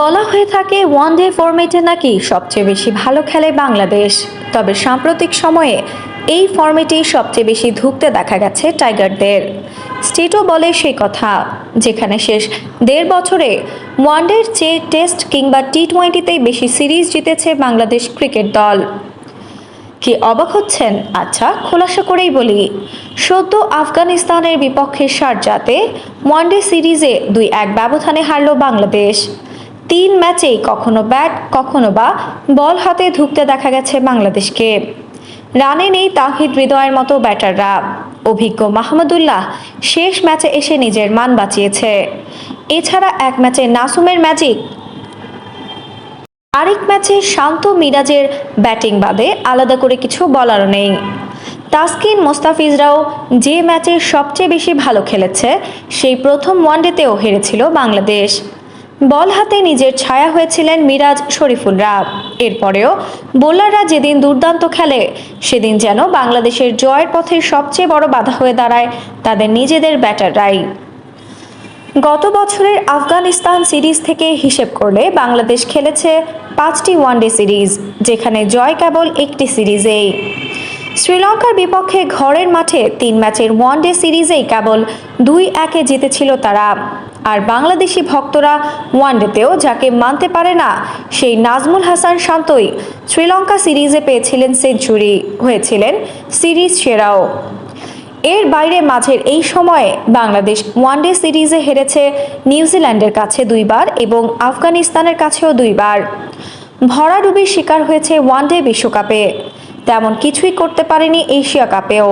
বলা হয়ে থাকে ওয়ান ডে ফরম্যাটে নাকি সবচেয়ে বেশি ভালো খেলে বাংলাদেশ। তবে সাম্প্রতিক সময়ে এই ফরম্যাটেই সবচেয়ে বেশি ধুঁকতে দেখা গেছে টাইগারদের। স্টেটও বলে সেই কথা, যেখানে শেষ দেড় বছরে ওয়ানডের চেয়ে টেস্ট কিংবা টি টোয়েন্টিতেই বেশি সিরিজ জিতেছে বাংলাদেশ ক্রিকেট দল। কি অবাক হচ্ছেন? আচ্ছা খোলাসা করেই বলি, সদ্য আফগানিস্তানের বিপক্ষে শারজাতে ওয়ানডে সিরিজে দুই এক ব্যবধানে হারল বাংলাদেশ। তিন ম্যাচেই কখনো ব্যাট, কখনো বা বল হাতে ধুঁকতে দেখা গেছে বাংলাদেশকে। রানে নেই তাহিদ হৃদয়ের মতো ব্যাটাররা। অভিজ্ঞ মাহমুদুল্লাহ শেষ ম্যাচে এসে নিজের মান বাঁচিয়েছে। এছাড়া এক ম্যাচে নাসুমের ম্যাজিক। আরেক ম্যাচে শান্ত মিরাজের ব্যাটিং বাদে আলাদা করে কিছু বলারও নেই। তাসকিন মোস্তাফিজরাও যে ম্যাচে সবচেয়ে বেশি ভালো খেলেছে, সেই প্রথম ওয়ানডেতেও হেরেছিল বাংলাদেশ। বল হাতে নিজের ছায়া হয়েছিলেন মিরাজ শরীফুলরা এরপরেও বোলাররা যেদিন দুর্দান্ত খেলে, সেদিন যেন বাংলাদেশের জয়ের পথে সবচেয়ে বড় বাধা হয়ে দাঁড়ায় তাদের নিজেদের ব্যাটাররাই। গত বছরের আফগানিস্তান সিরিজ থেকে হিসেব করলে বাংলাদেশ খেলেছে পাঁচটি ওয়ানডে সিরিজ, যেখানে জয় কেবল একটি সিরিজেই। শ্রীলঙ্কার বিপক্ষে ঘরের মাঠে তিন ম্যাচের ওয়ানডে সিরিজেই কেবল দুই একে জিতেছিল তারা। আর বাংলাদেশি ভক্তরা ওয়ানডেতেও যাকে মানতে পারে না, সেই নাজমুল হাসান শান্তই শ্রীলঙ্কা সিরিজে পেয়েছিলেন সেঞ্চুরি, হয়েছিলেন সিরিজ সেরাও। এর বাইরে মাঝের এই সময়ে বাংলাদেশ ওয়ানডে সিরিজে হেরেছে নিউজিল্যান্ডের কাছে দুইবার এবং আফগানিস্তানের কাছেও দুইবার। ভরাডুবির শিকার হয়েছে ওয়ানডে বিশ্বকাপে। তেমন কিছুই করতে পারেনি এশিয়া কাপেও।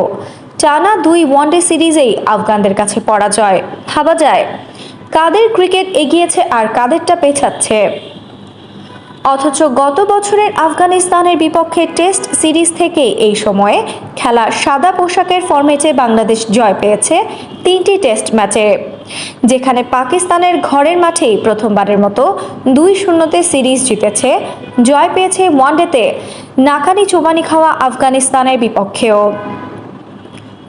টানা দুই ওয়ানডে সিরিজেই আফগানদের কাছে পরাজয়। ভাবা যায় কাদের ক্রিকেট এগিয়েছে আর কাদেরটা পেছাচ্ছে? অথচ গত বছরের আফগানিস্তানের বিপক্ষে টেস্ট সিরিজ থেকে এই সময়ে খেলা সাদা পোশাকের ফরম্যাটে বাংলাদেশ জয় পেয়েছে তিনটি টেস্ট ম্যাচে, যেখানে পাকিস্তানের ঘরের মাঠেই প্রথমবারের মতো দুই শূন্যতে সিরিজ জিতেছে, জয় পেয়েছে ওয়ানডেতে নাকানি চোবানি খাওয়া আফগানিস্তানের বিপক্ষেও।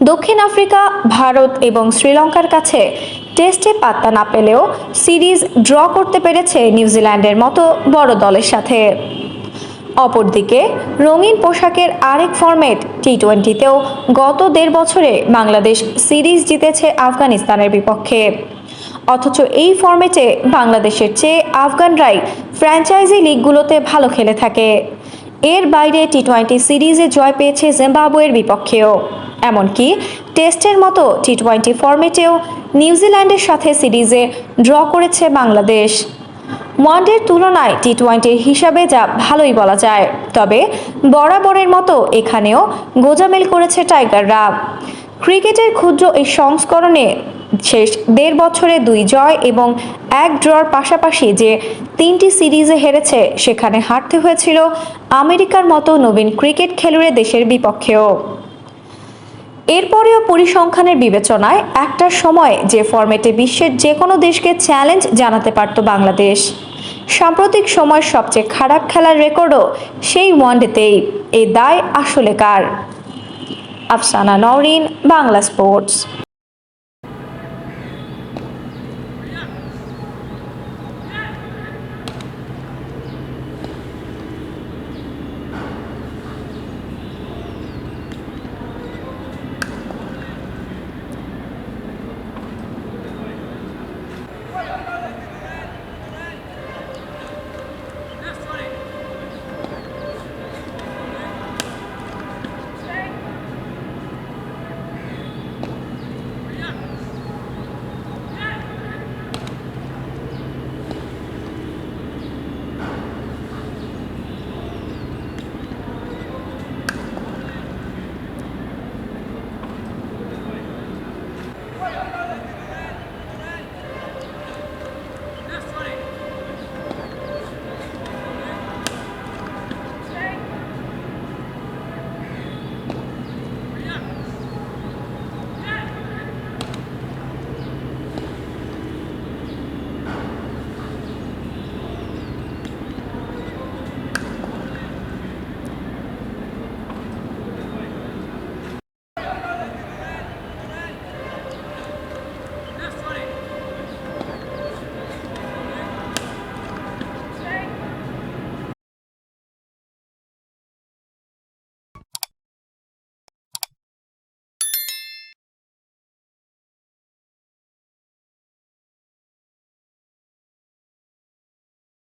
দক্ষিণ আফ্রিকা, ভারত এবং শ্রীলঙ্কার কাছে টেস্টে পাত্তা না পেলেও সিরিজ ড্র করতে পেরেছে নিউজিল্যান্ডের মতো বড় দলের সাথে। অপরদিকে, রঙিন পোশাকের আরেক ফরম্যাট টি টোয়েন্টিতেও গত দেড় বছরে বাংলাদেশ সিরিজ জিতেছে আফগানিস্তানের বিপক্ষে। অথচ এই ফরম্যাটে বাংলাদেশের চেয়ে আফগানরাই ফ্র্যাঞ্চাইজি লিগগুলোতে ভালো খেলে থাকে। এর বাইরে টি টোয়েন্টি সিরিজে জয় পেয়েছে জিম্বাবুয়ের বিপক্ষেও। এমনকি টেস্টের মতো টি টোয়েন্টি ফরম্যাটেও নিউজিল্যান্ডের সাথে সিরিজে ড্র করেছে বাংলাদেশ। ওয়ানডের তুলনায় টি টোয়েন্টির হিসাবে যা ভালোই বলা যায়। তবে বরাবরের মতো এখানেও গোজামেল করেছে টাইগাররা। ক্রিকেটের ক্ষুদ্র এই সংস্করণে শেষ দেড় বছরে দুই জয় এবং এক ড্রর পাশাপাশি যে তিনটি সিরিজে হেরেছে, সেখানে হারতে হয়েছিল আমেরিকার মতো নবীন ক্রিকেট খেলুড়ে দেশের বিপক্ষেও। এরপরেও পরিসংখ্যানের বিবেচনায় একটা সময় যে ফরম্যাটে বিশ্বের যে কোনো দেশকে চ্যালেঞ্জ জানাতে পারত বাংলাদেশ। সাম্প্রতিক সময় সবচেয়ে খারাপ খেলার রেকর্ডও সেই ওয়ানডেতেই। এই দায় আসলে কার? আফসানা নওরিন, বাংলা স্পোর্টস।